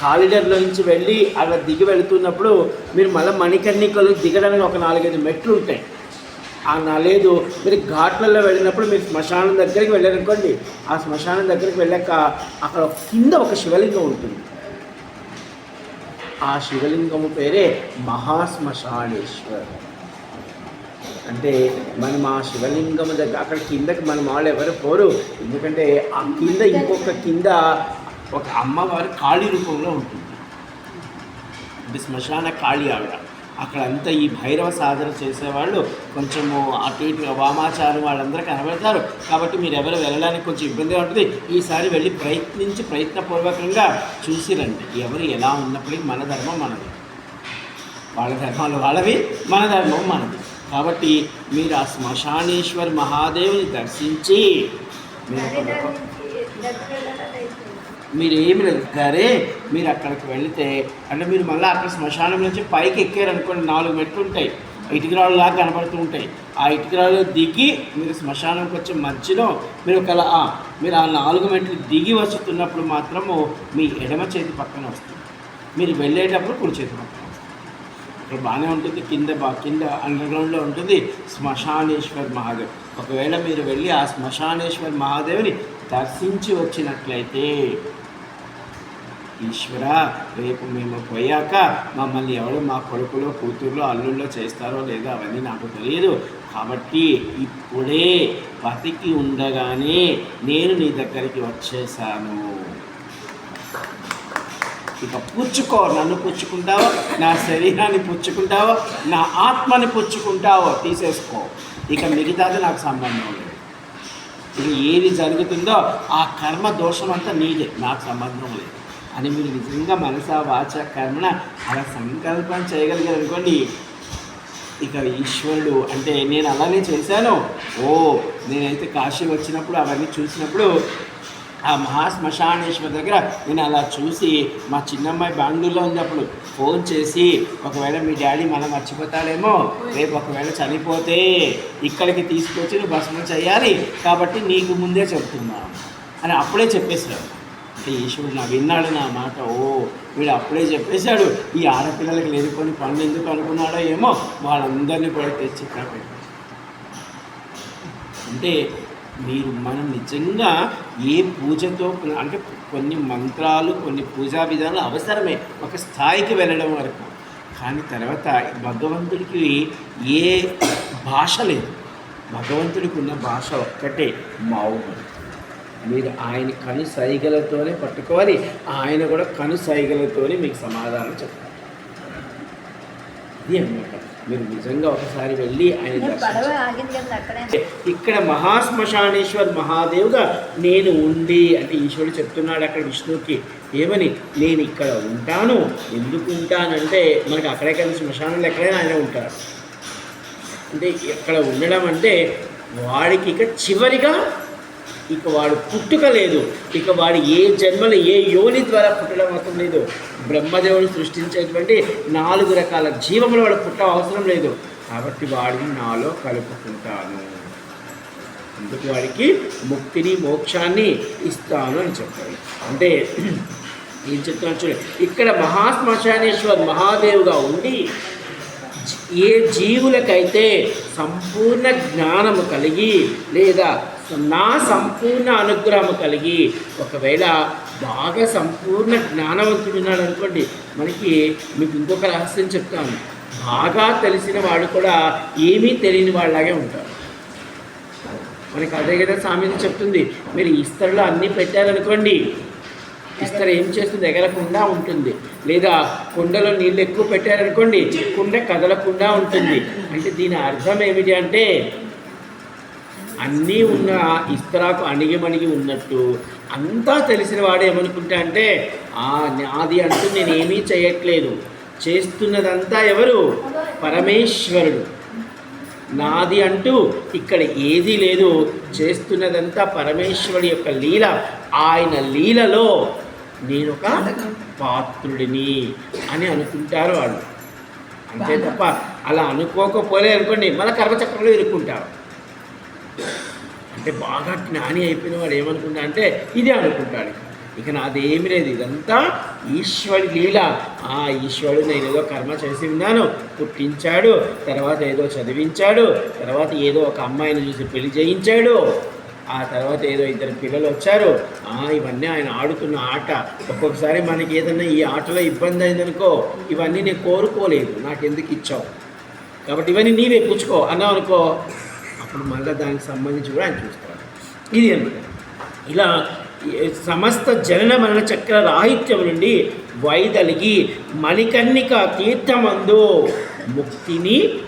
కారిడర్లో నుంచి వెళ్ళి అక్కడ దిగి వెళుతున్నప్పుడు మీరు మళ్ళీ మణికర్ణికలు దిగడానికి ఒక నాలుగైదు మెట్లు ఉంటాయి. ఆ నా లేదు మీరు ఘాట్లలో వెళ్ళినప్పుడు మీరు శ్మశానం దగ్గరికి వెళ్ళారనుకోండి ఆ శ్మశానం దగ్గరికి వెళ్ళాక అక్కడ కింద ఒక శివలింగం ఉంటుంది. ఆ శివలింగము పేరే మహాశ్మశానేశ్వర్. అంటే మనం ఆ శివలింగం దగ్గర అక్కడ కిందకి మన వాళ్ళు ఎవరు పోరు. ఎందుకంటే ఆ కింద ఇంకొక కింద ఒక అమ్మవారి కాళీ రూపంలో ఉంటుంది. అంటే శ్మశాన కాళీ ఆవిడ. అక్కడ అంతా ఈ భైరవ సాధన చేసేవాళ్ళు కొంచెము అటు ఇటు వామాచారం వాళ్ళందరూ కనబడతారు. కాబట్టి మీరు ఎవరు వెళ్ళడానికి కొంచెం ఇబ్బందిగా ఉంటుంది. ఈసారి వెళ్ళి ప్రయత్నించి ప్రయత్నపూర్వకంగా చూసిరండి ఎవరు ఎలా ఉన్నప్పటికీ మన ధర్మం మనది. వాళ్ళ ధర్మాలు వాళ్ళవి మన ధర్మం మనది. కాబట్టి మీరు ఆ శ్మశానేశ్వర్ మహాదేవుని దర్శించి మీరు ఒక- మీరు ఏమి లేదు. సరే మీరు అక్కడికి వెళితే అంటే మీరు మళ్ళీ అక్కడ శ్మశానం నుంచి పైకి ఎక్కారనుకోండి నాలుగు మెట్లు ఉంటాయి. ఇటుకరాళ్ళు లాగా కనబడుతూ ఉంటాయి. ఆ ఇటుకరాళ్ళు దిగి మీరు శ్మశానంకి వచ్చే మధ్యలో మీరు ఒక మీరు ఆ నాలుగు మెట్లు దిగి వస్తున్నప్పుడు మాత్రము మీ ఎడమ చేతి పక్కన వస్తుంది. మీరు వెళ్ళేటప్పుడు కుడి చేతి పక్కన ఇక్కడ బాగానే ఉంటుంది. కింద బా కింద అండర్ గ్రౌండ్లో ఉంటుంది శ్మశానేశ్వర్ మహాదేవ్. ఒకవేళ మీరు వెళ్ళి ఆ శ్మశానేశ్వర్ మహాదేవుని దర్శించి వచ్చినట్లయితే ఈశ్వర రేపు మేము పోయాక మమ్మల్ని ఎవరు మా కొడుకులో కూతుర్లో అల్లుల్లో చేస్తారో లేదో అవన్నీ నాకు తెలియదు. కాబట్టి ఇప్పుడే బతికి ఉండగానే నేను నీ దగ్గరికి వచ్చేసాను ఇక పుచ్చుకో నన్ను పుచ్చుకుంటావో నా శరీరాన్ని పుచ్చుకుంటావో నా ఆత్మని పుచ్చుకుంటావో తీసేసుకో. ఇక మిగతాది నాకు సంబంధం లేదు. ఇది ఏది జరుగుతుందో ఆ కర్మ దోషం అంతా నీదే నాకు సంబంధం లేదు. అని మీరు నిజంగా మనసా వాచ కర్మణ అలా సంకల్పం చేయగలిగారు అనుకోండి ఇక ఈశ్వరుడు అంటే నేను అలానే చేశాను. ఓ నేనైతే కాశీ వచ్చినప్పుడు అవన్నీ చూసినప్పుడు ఆ మహాశ్మశానేశ్వర దగ్గర నేను అలా చూసి మా చిన్నమ్మాయి బెంగళూరులో ఉన్నప్పుడు ఫోన్ చేసి ఒకవేళ మీ డాడీ మనం మర్చిపోతాడేమో రేపు ఒకవేళ చనిపోతే ఇక్కడికి తీసుకొచ్చి నువ్వు భస్మం చేయాలి కాబట్టి నీకు ముందే చెప్తున్నాను అని అప్పుడే చెప్పేశాడు అంటే ఈశ్వరుడు నా విన్నాడు నా మాట. ఓ వీడు అప్పుడే చెప్పేశాడు ఈ ఆడపిల్లలకి లేదుకొని పనులు ఎందుకు అనుకున్నాడో ఏమో వాళ్ళందరినీ కూడా తెచ్చి ఇక్కడ అంటే మీరు మనం నిజంగా ఏ పూజతో అంటే కొన్ని మంత్రాలు కొన్ని పూజా విధానాలు అవసరమే ఒక స్థాయికి వెళ్ళడం వరకు. కానీ తర్వాత భగవంతుడికి ఏ భాష లేదు. భగవంతుడికి ఉన్న భాష ఒక్కటే మౌనం. మీరు ఆయన కను సైగలతోనే పట్టుకోవాలి. ఆయన కూడా కను సైగలతోనే మీకు సమాధానం చెప్తారు. ఇది అన్నమాట. మీరు నిజంగా ఒకసారి వెళ్ళి ఆయన ఇక్కడ మహాశ్మశానేశ్వర్ మహాదేవ్గా నేను ఉండి అంటే ఈశ్వరుడు చెప్తున్నాడు అక్కడ విష్ణువుకి ఏమని? నేను ఇక్కడ ఉంటాను. ఎందుకు ఉంటానంటే మనకి అక్కడే కదా శ్మశానంలో ఎక్కడైనా ఆయన ఉంటారు. అంటే ఇక్కడ ఉండడం అంటే వాడికి ఇక చివరిగా ఇక వాడు పుట్టుక లేదు. ఇక వాడు ఏ జన్మలు ఏ యోని ద్వారా పుట్టడం అవసరం లేదు. బ్రహ్మదేవుడు సృష్టించేటువంటి నాలుగు రకాల జీవములు వాడు పుట్టడం అవసరం లేదు. కాబట్టి వాడిని నాలో కలుపుకుంటాను. అందుకు వాడికి ముక్తిని మోక్షాన్ని ఇస్తాను అని చెప్పారు అంటే ఏం చెప్తున్నాను చూడండి ఇక్కడ మహాశ్మశానేశ్వర్ మహాదేవుగా ఉండి ఏ జీవులకైతే సంపూర్ణ జ్ఞానము కలిగి లేదా నా సంపూర్ణ అనుగ్రహం కలిగి ఒకవేళ బాగా సంపూర్ణ జ్ఞానవంతుడున్నాడు అనుకోండి మనకి మీకు ఇంకొక రహస్యం చెప్తాను. బాగా తెలిసిన వాడు కూడా ఏమీ తెలియని వాళ్ళలాగే ఉంటారు. మనకి అదే కదా సామెత చెప్తుంది మీరు ఇస్తరులో అన్నీ పెట్టారనుకోండి ఇస్తర ఏం చేస్తుంది? ఎగరకుండా ఉంటుంది. లేదా కుండలో నీళ్ళు ఎక్కువ పెట్టారనుకోండి కుండ కదలకుండా ఉంటుంది. అంటే దీని అర్థం ఏమిటి అంటే అన్నీ ఉన్న ఇస్తరాకు అణిగిమణిగి ఉన్నట్టు అంతా తెలిసిన వాడు ఏమనుకుంటా అంటే నాది అంటూ నేనేమీ చేయట్లేదు. చేస్తున్నదంతా ఎవరు? పరమేశ్వరుడు. నాది అంటూ ఇక్కడ ఏదీ లేదు. చేస్తున్నదంతా పరమేశ్వరుడి యొక్క లీల. ఆయన లీలలో నేను ఒక పాత్రుడిని అని అనుకుంటారు వాళ్ళు. అంతే తప్ప అలా అనుకోకపోలే అనుకోండి మన కర్మచక్రంలో ఇరుక్కుంటారు అంటే బాగా జ్ఞాని అయిపోయిన వాడు ఏమనుకుంటా అంటే ఇదే అనుకుంటాడు. ఇక నాదేమి లేదు. ఇదంతా ఈశ్వరి లీల. ఆ ఈశ్వరుడు నేను ఏదో కర్మ చేసి ఉన్నాను. పుట్టించాడు. తర్వాత ఏదో చదివించాడు. తర్వాత ఏదో ఒక అమ్మాయిని చూసి పెళ్ళి చేయించాడు. ఆ తర్వాత ఏదో ఇద్దరు పిల్లలు వచ్చారు. ఆ, ఇవన్నీ ఆయన ఆడుతున్న ఆట. ఒక్కొక్కసారి మనకి ఏదైనా ఈ ఆటలో ఇబ్బంది అయిందనుకో ఇవన్నీ నేను కోరుకోలేదు. నాకు ఎందుకు ఇచ్చావు? కాబట్టి ఇవన్నీ నీవే పుచ్చుకో. అన్నావు అనుకో అప్పుడు మళ్ళీ దానికి సంబంధించి కూడా ఆయన చూసుకోవాలి ఇది అనమాట ఇలా సమస్త జనన మరణ చక్ర రాహిత్యం నుండి వైదలిగి మణికర్ణిక తీర్థమందు ముక్తిని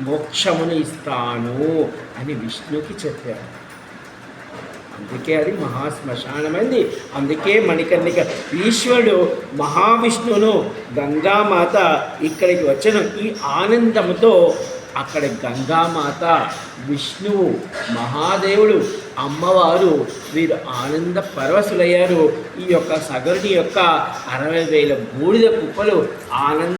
మోక్షమును ఇస్తాను అని విష్ణుకి చెప్పారు. అందుకే అది మహాశ్మశానమైంది. అందుకే మణికర్ణిక ఈశ్వరుడు మహావిష్ణువును గంగామాత ఇక్కడికి వచ్చిన ఈ ఆనందంతో అక్కడ గంగామాత విష్ణువు మహాదేవుడు అమ్మవారు వీరు ఆనంద పరవశులయ్యారు. ఈ యొక్క సగరుని యొక్క అరవై వేల బూడిద కుప్పలు ఆనంద